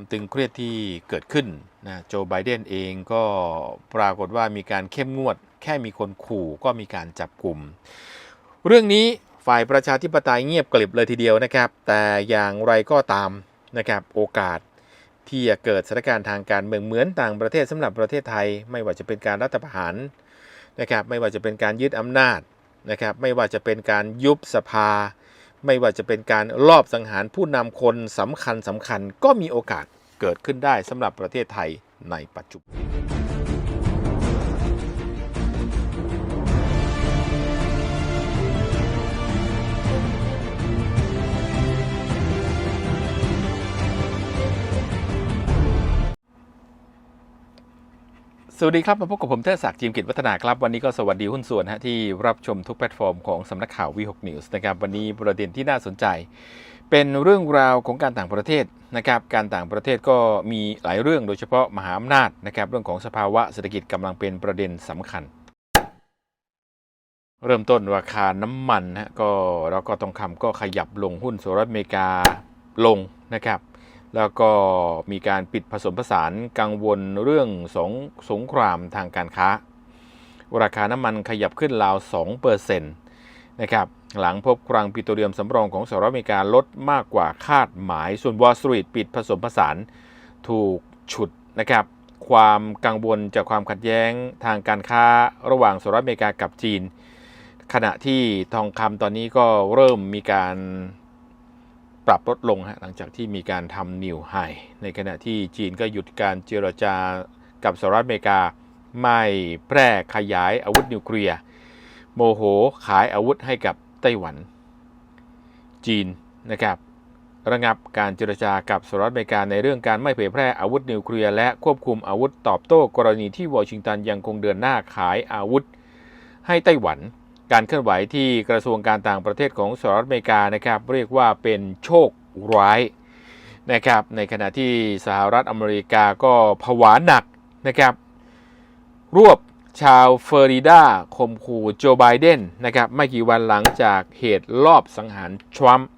ความตึงเครียดที่เกิดขึ้นนะโจไบเดนเองก็ปรากฏว่ามีการเข้มงวด แค่มีคนขู่ก็มีการจับกลุ่ม เรื่องนี้ฝ่ายประชาธิปไตยเงียบกลิบเลยทีเดียวนะครับ แต่อย่างไรก็ตามนะครับโอกาสที่จะเกิดสถานการณ์ทางการเมืองเหมือนต่างประเทศสำหรับประเทศไทย ไม่ว่าจะเป็นการรัฐประหารนะครับไม่ว่าจะเป็นการยึดอำนาจนะครับไม่ว่าจะเป็นการยุบสภา ไม่ว่าจะเป็นการลอบสังหารผู้นำคนสำคัญสำคัญก็มีโอกาสเกิดขึ้นได้สำหรับประเทศไทยในปัจจุบัน สวัสดีครับ มาพบกับผมเทศศักดิ์จิมกิจวัฒนาครับ วันนี้ก็สวัสดีหุ้นส่วนฮะที่รับชมทุกแพลตฟอร์มของสำนักข่าววีหกนิวส์นะครับ วันนี้ประเด็นที่น่าสนใจ เป็นเรื่องราวของการต่างประเทศนะครับ การต่างประเทศก็มีหลายเรื่องโดยเฉพาะมหาอำนาจนะครับ เรื่องของสภาวะเศรษฐกิจกำลังเป็นประเด็นสำคัญ เริ่มต้นราคาน้ำมันฮะก็แล้วก็ทองคำก็ขยับลงหุ้นสหรัฐอเมริกาลงนะครับ แล้วก็มีการปิดผสมผสานกังวลเรื่องสงสงครามทางการค้า ราคาน้ำมันขยับขึ้นราว 2%นะครับหลังพบคลังปิโตรเลียมสำรองของสหรัฐอเมริกาลดมากกว่าคาดหมาย ส่วนวอลสตรีทปิดผสมผสานถูกฉุดนะครับความกังวลจากความขัดแย้งทางการค้าระหว่างสหรัฐอเมริกากับจีน ขณะที่ทองคำตอนนี้ก็เริ่มมีการ ปรับลดลงฮะหลังจากที่มีการทำนิวไฮในขณะที่จีนก็หยุดการเจรจากับสหรัฐอเมริกา ไม่แพร่ขยายอาวุธนิวเคลียร์โมโหขายอาวุธให้กับไต้หวัน จีนนะครับระงับการเจรจากับสหรัฐอเมริกาในเรื่องการไม่เผยแพร่อาวุธนิวเคลียร์และควบคุมอาวุธตอบโต้กรณีที่วอชิงตันยังคงเดินหน้าขายอาวุธให้ไต้หวัน การเคลื่อนไหวที่กระทรวงการต่างประเทศของสหรัฐอเมริกานะครับ เรียกว่าเป็นโชคร้ายนะครับในขณะที่สหรัฐอเมริกาก็ผวาหนักนะครับ รวบชาวเฟอริดาข่มขู่โจไบเดนนะครับไม่กี่วันหลังจากเหตุลอบสังหารทรัมป์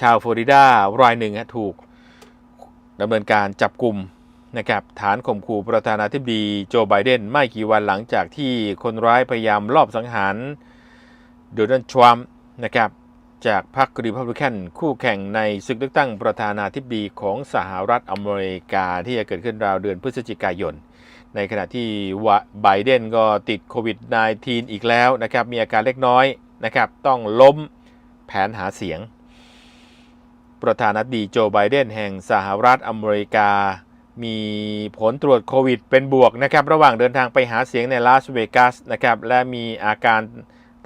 ชาวฟลอริดารายหนึ่งถูกดำเนินการจับกลุ่ม นะครับฐานข่มขู่ประธานาธิบดีโจไบเดนไม่กี่วันหลังจากที่คนร้ายพยายามลอบสังหารโดนัลด์ทรัมป์นะครับจากพรรครีพับลิกันคู่แข่งในศึกเลือกตั้งประธานาธิบดีของสหรัฐอเมริกาที่จะเกิดขึ้นราวเดือนพฤศจิกายน ในขณะที่ไบเดนก็ติดโควิด -19 อีกแล้วนะครับมีอาการเล็กน้อยนะครับต้องล้มแผนหาเสียง ประธานาธิบดีโจไบเดนแห่งสหรัฐอเมริกา มีผลตรวจโควิดเป็นบวกนะครับ ระหว่างเดินทางไปหาเสียงในลาสเวกัสนะครับ และมีอาการ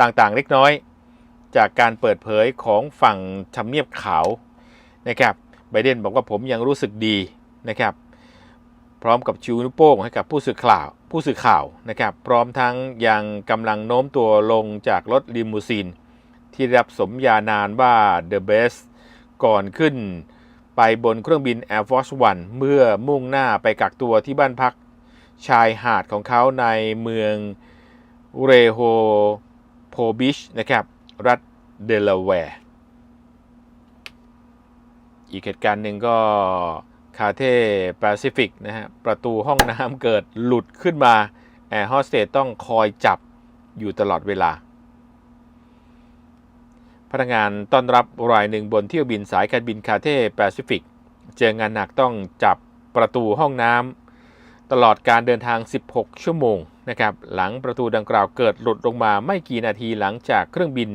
ต่างๆเล็กน้อย จากการเปิดเผยของฝั่งทำเนียบขาวนะครับไบเดนบอกว่าผมยังรู้สึกดีนะครับ พร้อมกับชูนิ้วโป้งให้กับผู้สื่อข่าวผู้สื่อข่าวนะครับ พร้อมทั้งยังกำลังโน้มตัวลงจากรถลิมูซีนที่รับสมญานามว่า The Best ก่อนขึ้น ไปบนเครื่องบิน Air Force One เมื่อมุ่งหน้าไปกักตัวที่บ้านพักชายหาดของเขาในเมืองเรโฮโพบิชนะครับ รัฐเดลาแวร์ อีกเหตุการณ์หนึ่งก็คาเท่แปซิฟิกนะฮะ ประตูห้องน้ำเกิดหลุดขึ้นมา แอร์โฮสเตสต้องคอยจับอยู่ตลอดเวลา นักงานต้อนรับรายหนึ่งบนเที่ยวบินสายการบินคาเท่แปซิฟิก เจองานหนักต้องจับประตูห้องน้ำตลอดการเดินทาง 16 ชั่วโมงนะครับหลังประตูดังกล่าวเกิดหลุดลงมาไม่กี่นาทีหลังจากเครื่องบิน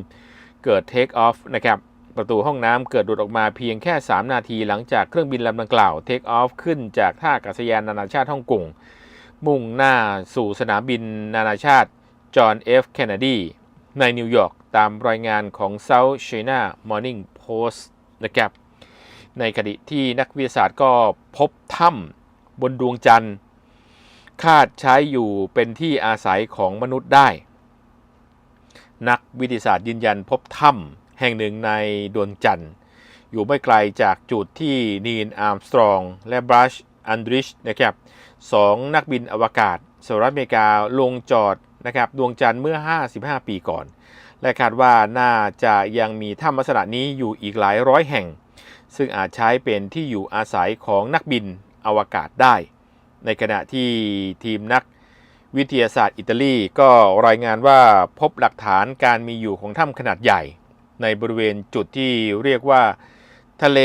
เกิดเทคออฟนะครับประตูห้องน้ำเกิดหลุดออกมาเพียงแค่ 3 นาทีหลังจากเครื่องบินลำดังกล่าวเทคออฟขึ้นจากท่าอากาศยานนานาชาติฮ่องกงมุ่งหน้าสู่สนามบินนานาชาติจอห์นเอฟเคนเนดีในนิวยอร์ก ตามรายงานของ South China Morning Post นะครับ ในขณะที่นักวิทยาศาสตร์ก็พบถ้ำบนดวงจันทร์ คาดใช้อยู่เป็นที่อาศัยของมนุษย์ได้ นักวิทยาศาสตร์ยืนยันพบถ้ำแห่งหนึ่งในดวงจันทร์ อยู่ไม่ไกลจากจุดที่นีนอาร์มสตรอง และบรัชอันดริชนะครับสองนักบินอวกาศสหรัฐอเมริกาลงจอดนะครับดวงจันทร์เมื่อ 55 ปีก่อน และคาดว่าน่าจะยังมีถ้ำลักษณะนี้อยู่อีกหลายร้อยแห่ง ซึ่งอาจใช้เป็นที่อยู่อาศัยของนักบินอวกาศได้ ในขณะที่ทีมนักวิทยาศาสตร์อิตาลีก็รายงานว่าพบหลักฐานการมีอยู่ของถ้ำขนาดใหญ่ ในบริเวณจุดที่เรียกว่า ทะเล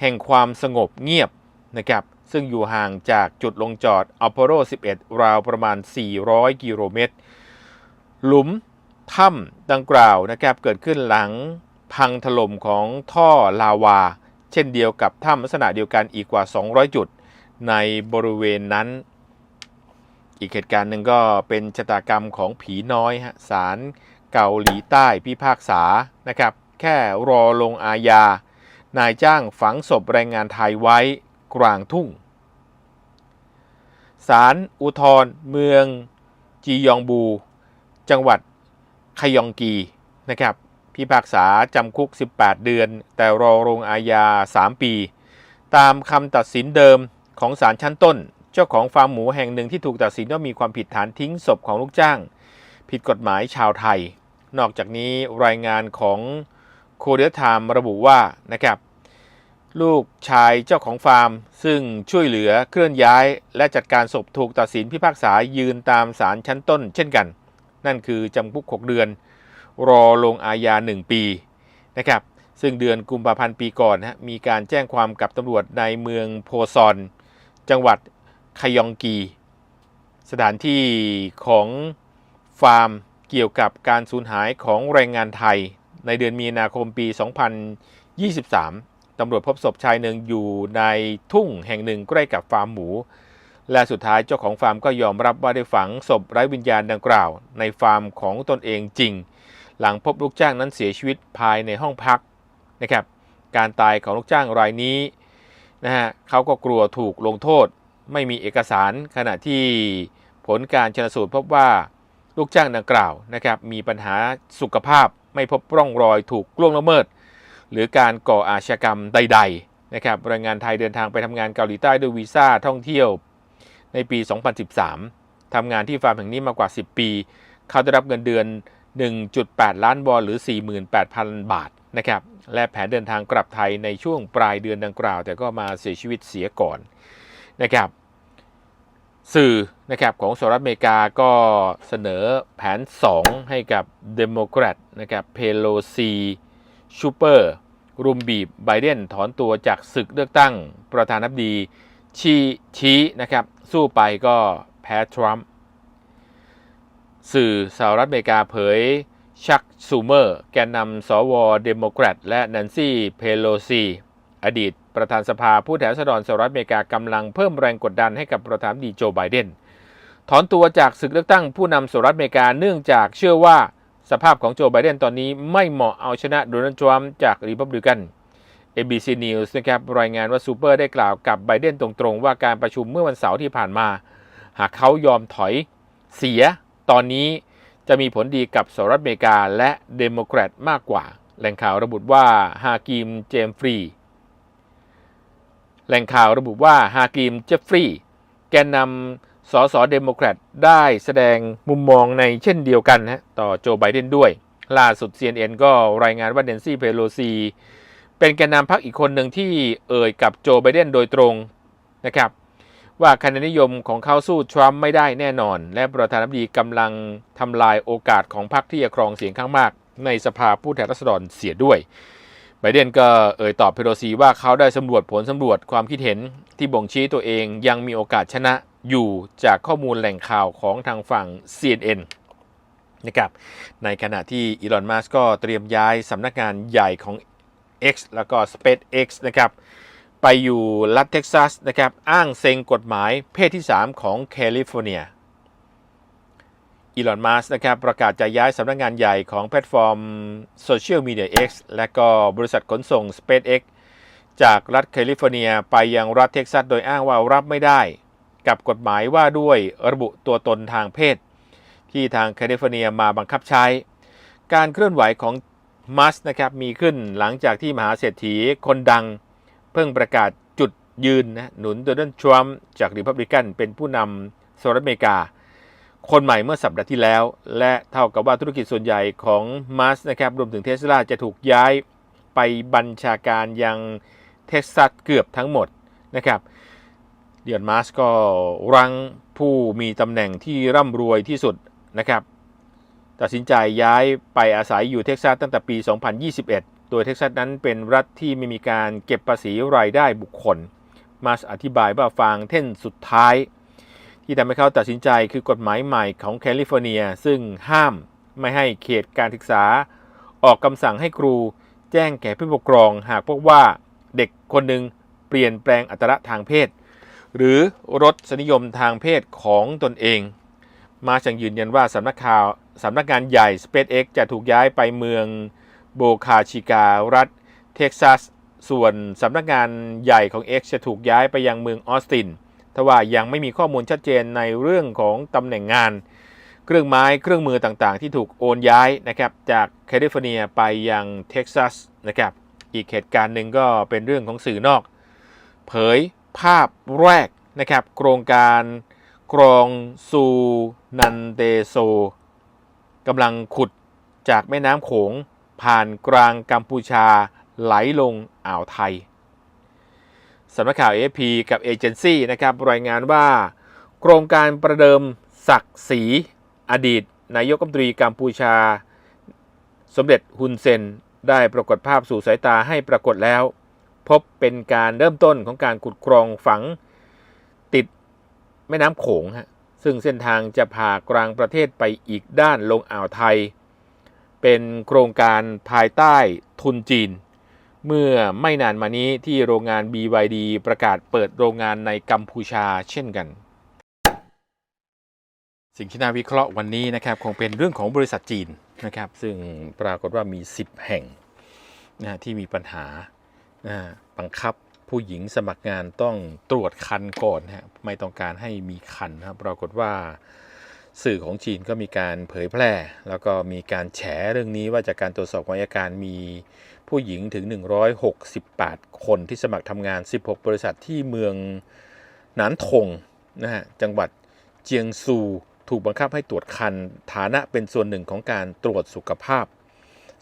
แห่งความสงบเงียบนะครับซึ่งอยู่ห่างจากจุดลงจอดอพอลโล11 ราวประมาณ 400 กิโลเมตร หลุม ถ้ำดังกล่าวนะครับเกิดขึ้นหลังพังถล่มของท่อลาวา เช่นเดียวกับถ้ำลักษณะเดียวกันอีกกว่า 200 จุดในบริเวณนั้น อีกเหตุการณ์หนึ่งก็เป็นชะตากรรมของผีน้อยฮะศาลเกาหลีใต้พิพากษานะครับแค่รอลงอาญา นายจ้างฝังศพแรงงานไทยไว้กลางทุ่งศาลอุทธรเมืองจียองบู จังหวัด ขยองกีนะครับพิพากษาจำคุก 18 เดือน แต่รอลงอาญา 3 ปี ตามคำตัดสินเดิมของศาลชั้นต้น เจ้าของฟาร์มหมูแห่งหนึ่งที่ถูกตัดสินว่ามีความผิดฐานทิ้งศพของลูกจ้าง ผิดกฎหมายชาวไทย นอกจากนี้รายงานของโคเดียไทม์ระบุว่านะครับลูกชายเจ้าของฟาร์ม ซึ่งช่วยเหลือเคลื่อนย้าย และจัดการศพถูกตัดสินพิพากษายืนตามศาลชั้นต้น เช่นกัน นั่นคือจำคุก 6 เดือน รอลงอาญา 1 ปีนะครับซึ่งเดือนกุมภาพันธ์ปีก่อนนะมีการแจ้งความกับตำรวจในเมืองโพซอน จังหวัดขยองกี สถานที่ของฟาร์มเกี่ยวกับการสูญหายของแรงงานไทย ในเดือนมีนาคมปี 2023ตำรวจพบศพชายหนึ่งอยู่ในทุ่งแห่งหนึ่งใกล้กับฟาร์มหมู และสุดท้ายเจ้าของฟาร์มก็ยอมรับว่าได้ฝังศพไร้วิญญาณดังกล่าว ในฟาร์มของตนเองจริง หลังพบลูกจ้างนั้นเสียชีวิตภายในห้องพักนะครับ การตายของลูกจ้างรายนี้นะฮะเขาก็กลัวถูกลงโทษ ไม่มีเอกสารขณะที่ผลการชนสูตรพบว่าลูกจ้างดังกล่าวนะครับมีปัญหาสุขภาพไม่พบร่องรอยถูกล่วงละเมิด หรือการก่ออาชญากรรมใด ๆ นะครับแรงงานไทยเดินทางไปทำงานเกาหลีใต้ด้วยวีซ่าท่องเที่ยว ในปี 2013 ทำงานที่ฟาร์มแห่งนี้มากว่า 10 ปี เขาได้รับเงินเดือน 1.8 ล้านวอนหรือ 48,000 บาทนะครับ และแผนเดินทางกลับไทยในช่วงปลายเดือนดังกล่าว แต่ก็มาเสียชีวิตเสียก่อนนะครับ สื่อนะครับของสหรัฐอเมริกาก็เสนอแผน 2 ให้กับเดโมแครตนะครับ เพโลซีชูเปอร์รุมบีบไบเดนถอนตัวจากศึกเลือกตั้งประธานาธิบดี ชีชี้นะครับ สู้ไปก็แพ้ทรัมป์สื่อสหรัฐอเมริกาเผยชักซูเมอร์ แกนนำสวเดโมแครตและแนนซี่เพโลซี อดีตประธานสภาผู้แทนราษฎรสหรัฐอเมริกากำลังเพิ่มแรงกดดันให้กับประธานดีโจไบเดน ถอนตัวจากศึกเลือกตั้งผู้นำสหรัฐอเมริกาเนื่องจากเชื่อว่าสภาพของโจไบเดนตอนนี้ไม่เหมาะเอาชนะโดนัลด์ทรัมป์จากรีพับลิกัน ABC News นะครับรายงานว่าซูเปอร์ได้กล่าวกับไบเดนตรงๆ ว่าการประชุมเมื่อวันเสาร์ที่ผ่านมา หากเขายอมถอยเสียตอนนี้จะมีผลดีกับสหรัฐอเมริกาและเดโมแครตมากกว่า แหล่งข่าวระบุว่าฮากิมเจมฟรีแหล่งข่าวระบุว่าฮากิมเจฟฟรีย์แกนนำสสเดโมแครตได้แสดงมุมมองในเช่นเดียวกันนะต่อโจไบเดนด้วย ล่าสุด CNN ก็รายงานว่าเดนซี่เพโลซี เป็นแกนนำพรรคอีกคนหนึ่งที่เอ่ยกับโจไบเดนโดยตรงนะครับว่าคะแนนนิยมของเขาสู้ทรัมป์ไม่ได้แน่นอน และประธานาธิบดีกำลังทำลายโอกาสของพรรคที่จะครองเสียงข้างมาก ในสภาผู้แทนราษฎรเสียด้วยไบเดนก็เอ่ยตอบเพโลซีว่าเขาได้สำรวจผลสำรวจความคิดเห็นที่บ่งชี้ตัวเองยังมีโอกาสชนะอยู่จากข้อมูลแหล่งข่าวของทางฝั่ง CNN นะครับในขณะที่อีลอนมัสก็เตรียมย้ายสำนักงานใหญ่ของ X แล้วก็ SpaceX นะครับไปอยู่รัฐเท็กซัสนะครับอ้างเซ็งกฎหมายเพศที่ 3 ของแคลิฟอร์เนียอีลอน มัสนะครับประกาศจะย้ายสำนักงานใหญ่ของแพลตฟอร์มโซเชียลมีเดีย X และก็บริษัทขนส่ง SpaceX จากรัฐแคลิฟอร์เนียไปยังรัฐเท็กซัสโดยอ้างว่ารับไม่ได้ กับกฎหมายว่าด้วยระบุตัวตนทางเพศ ที่ทางแคลิฟอร์เนียมาบังคับใช้ การเคลื่อนไหวของ มัสนะครับมีขึ้นหลังจากที่มหาเศรษฐีคนดังเพิ่งประกาศจุดยืนนะหนุนโดนัลด์ทรัมป์จากริพับลิกันเป็นผู้นำสหรัฐอเมริกา คนใหม่เมื่อสัปดาห์ที่แล้ว และเท่ากับว่าธุรกิจส่วนใหญ่ของมัสนะครับรวมถึงเทสลาจะถูกย้ายไปบัญชาการยังเท็กซัสเกือบทั้งหมดนะครับเดียนมาสก็รั้งผู้มีตำแหน่งที่ร่ำรวยที่สุดนะครับ ตัดสินใจย้ายไปอาศัยอยู่เท็กซัสตั้งแต่ปี 2021 โดยเท็กซัสนั้นเป็นรัฐที่ไม่มีการเก็บภาษีรายได้บุคคล มาอธิบายว่าฟังเท่นสุดท้าย ที่ทำให้เขาตัดสินใจคือกฎหมายใหม่ของแคลิฟอร์เนีย ซึ่งห้ามไม่ให้เขตการศึกษา ออกคำสั่งให้ครูแจ้งแก่ผู้ปกครองหากพบว่าเด็กคนหนึ่งเปลี่ยนแปลงอัตลักษณ์ทางเพศ หรือรสนิยมทางเพศของตนเอง มาชังยืนยันว่าสำนักข่าว สำนักงานใหญ่ SpaceX จะถูกย้ายไปเมืองโบคาชิการัฐเท็กซัส ส่วนสำนักงานใหญ่ของ X จะถูกย้ายไปยังเมืองออสตินทว่ายังไม่มีข้อมูลชัดเจนในเรื่องของตำแหน่งงาน เครื่องไม้เครื่องมือต่างๆ ที่ถูกโอนย้ายนะครับจากแคลิฟอร์เนียไปยังเท็กซัสนะครับอีกเหตุการณ์หนึ่งก็เป็นเรื่องของสื่อนอก เผยภาพแรกนะครับโครงการกรองซูนันเดโซ กำลังขุดจากแม่น้ำโขงผ่านกลางกัมพูชาไหลลงอ่าวไทยสำนักข่าว AFP กับเอเจนซี่นะครับรายงานว่า โครงการประเดิมศักดิ์ศรีอดีต นายกรัฐมนตรีกัมพูชา สมเด็จฮุนเซน ได้ปรากฏภาพสู่สายตาให้ปรากฏแล้ว พบเป็นการเริ่มต้นของการขุดครองฝังติดแม่น้ำโขงฮะ ซึ่งเส้นทางจะผ่ากลางประเทศไปอีกด้านลงอ่าวไทย เป็นโครงการภายใต้ทุนจีน เมื่อไม่นานมานี้ที่โรงงาน BYD ประกาศเปิดโรงงานในกัมพูชาเช่นกัน สิ่งที่น่าวิเคราะห์วันนี้นะครับคงเป็นเรื่องของบริษัทจีนนะครับ ซึ่งปรากฏว่ามี 10 แห่งนะที่มีปัญหานะบังคับ ผู้หญิงสมัครงานต้องตรวจคันก่อนนะฮะไม่ต้องการให้มีคันนะครับปรากฏว่าสื่อของจีนก็มีการเผยแพร่ แล้วก็มีการแฉเรื่องนี้ว่าจากการตรวจสอบของอัยการมีผู้หญิงถึง 168 คนที่สมัครทำงาน 16 บริษัทที่เมืองหนานทงนะฮะจังหวัดเจียงซู ถูกบังคับให้ตรวจคัน ฐานะเป็นส่วนหนึ่งของการตรวจสุขภาพ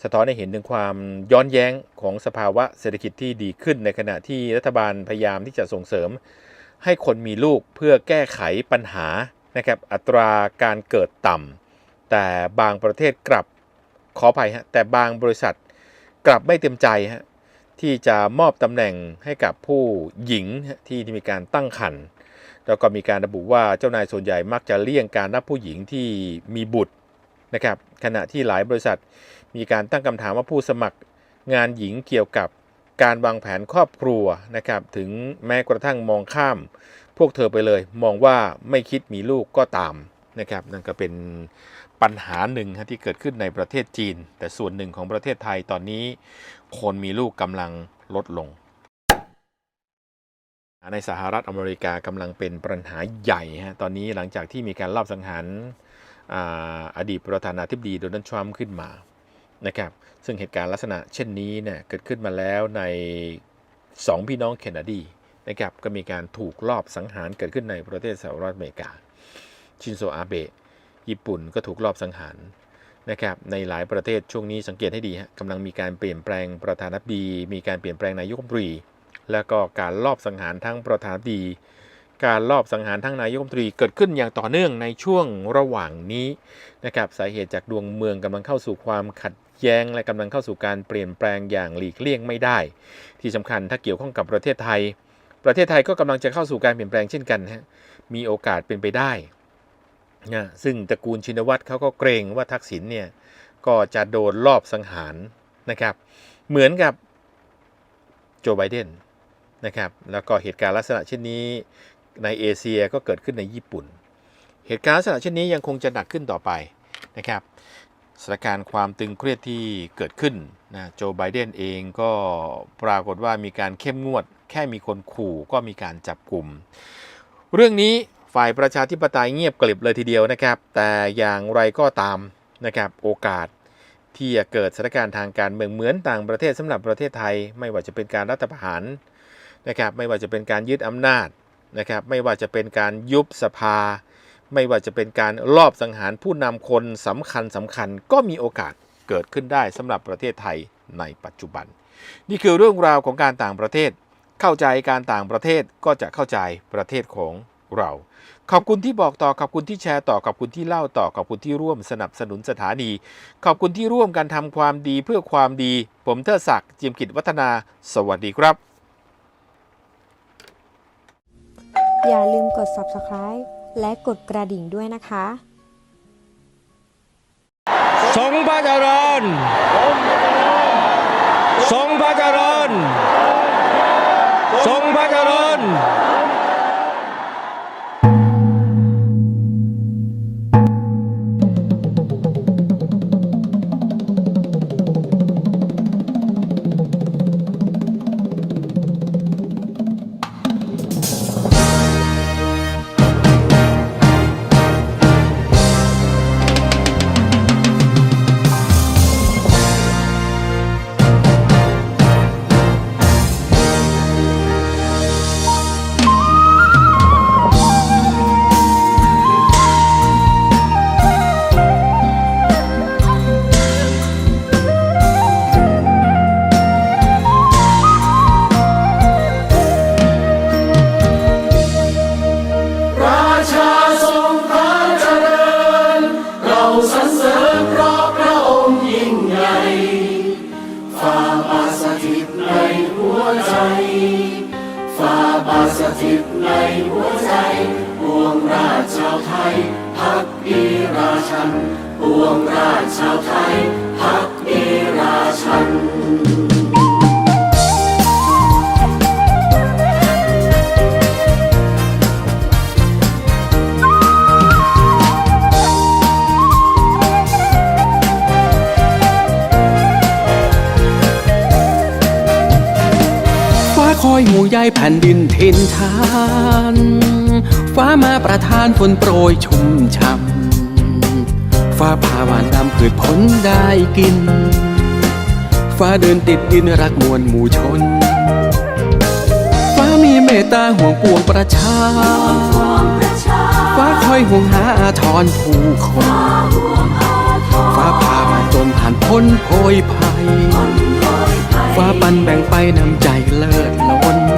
สะท้อนให้เห็นถึงความย้อนแย้งของสภาวะเศรษฐกิจที่ดีขึ้น ในขณะที่รัฐบาลพยายามที่จะส่งเสริม ให้คนมีลูกเพื่อแก้ไขปัญหานะครับอัตราการเกิดต่ำแต่บางประเทศกลับขออภัยฮะแต่บางบริษัทกลับไม่เต็มใจฮะที่จะมอบตำแหน่งให้กับผู้หญิงที่ที่มีการตั้งครรภ์แล้วก็มีการระบุว่าเจ้านายส่วนใหญ่มักจะเลี่ยงการรับผู้หญิงที่มีบุตรนะครับขณะที่หลายบริษัท มีการตั้งคำถามว่าผู้สมัครงานหญิงเกี่ยวกับการวางแผนครอบครัวนะครับ ถึงแม้กระทั่งมองข้าม พวกเธอไปเลย มองว่าไม่คิดมีลูกก็ตามนะครับ นั่นก็เป็นปัญหาหนึ่งที่เกิดขึ้นในประเทศจีน แต่ส่วนหนึ่งของประเทศไทยตอนนี้ คนมีลูกกำลังลดลง ในสหรัฐอเมริกากำลังเป็นปัญหาใหญ่ฮะตอนนี้หลังจากที่มีการลอบสังหารอาอดีตประธานาธิบดีโดนัลด์ทรัมป์ขึ้นมา นะครับซึ่งเหตุการณ์ลักษณะเช่นนี้เนี่ยเกิดขึ้นมาแล้วใน 2 พี่น้องเคนเนดีนะครับก็มีการถูกลอบสังหารเกิดขึ้นในประเทศสหรัฐอเมริกา ชินโซอาเบะญี่ปุ่นก็ถูกลอบสังหารนะครับในหลายประเทศช่วงนี้สังเกตให้ดีฮะกำลังมีการเปลี่ยนแปลงประธานาธิบดี มีการเปลี่ยนแปลงนายกรัฐมนตรี แล้วก็การลอบสังหารทั้งประธานาธิบดี การลอบสังหารทั้งนายกรัฐมนตรีเกิดขึ้นอย่างต่อเนื่องในช่วงระหว่างนี้นะครับสาเหตุจากดวงเมืองกำลังเข้าสู่ความขัด แย้ง และกำลังเข้าสู่การเปลี่ยนแปลงอย่างหลีกเลี่ยงไม่ได้ ที่สำคัญถ้าเกี่ยวข้องกับประเทศไทย ประเทศไทยก็กำลังจะเข้าสู่การเปลี่ยนแปลงเช่นกันฮะมีโอกาสเป็นไปได้นะซึ่งตระกูลชินวัตรเขาก็เกรงว่าทักษิณเนี่ยก็จะโดนลอบสังหารนะครับ เหมือนกับโจไบเดนนะครับแล้วก็เหตุการณ์ลักษณะเช่นนี้ในเอเชียก็เกิดขึ้นในญี่ปุ่น เหตุการณ์ลักษณะเช่นนี้ยังคงจะหนักขึ้นต่อไปนะครับ สถานการณ์ความตึงเครียดที่เกิดขึ้นนะโจไบเดนเองก็ปรากฏว่ามีการเข้มงวด แค่มีคนขู่ก็มีการจับกลุ่ม เรื่องนี้ฝ่ายประชาธิปไตยเงียบกลิบเลยทีเดียวนะครับ แต่อย่างไรก็ตามนะครับโอกาสที่จะเกิดสถานการณ์ทางการเมืองเหมือนต่างประเทศสำหรับประเทศไทย ไม่ว่าจะเป็นการรัฐประหารนะครับไม่ว่าจะเป็นการยึดอำนาจนะครับไม่ว่าจะเป็นการยุบสภา ไม่ว่าจะเป็นการลอบสังหารผู้นำคนสำคัญสำคัญก็มีโอกาสเกิดขึ้นได้สำหรับประเทศไทยในปัจจุบัน นี่คือเรื่องราวของการต่างประเทศ เข้าใจการต่างประเทศก็จะเข้าใจประเทศของเรา ขอบคุณที่บอกต่อ ขอบคุณที่แชร์ต่อ ขอบคุณที่เล่าต่อ ขอบคุณที่ร่วมสนับสนุนสถานี ขอบคุณที่ร่วมกันทำความดีเพื่อความดี ผมเทดศักดิ์จิมกิจวัฒนา สวัสดีครับ อย่าลืมกด subscribe และกดกระดิ่งด้วยนะคะทรงพระเจริญทรงพระเจริญทรงพระเจริญาวไทยพักดีราชันปวงราชชาวไทยพักดีราชันฟ้าคอยห่วงใยแผ่นดินทินทาน ฟ้ามาประทานฝนโปรยชุ่มช่ำฟ้าผ่าหวานนำพืชผลได้กิน ฟ้าเดินติดดินรักมวลหมู่ชน ฟ้ามีเมตตาห่วงปวงประชา ฟ้าคอยห่วงหาอาทรผู้คน ฟ้าผ่ามาจนผ่านพ้นโพยภัย ฟ้าปันแบ่งไปนำใจเลิศล้น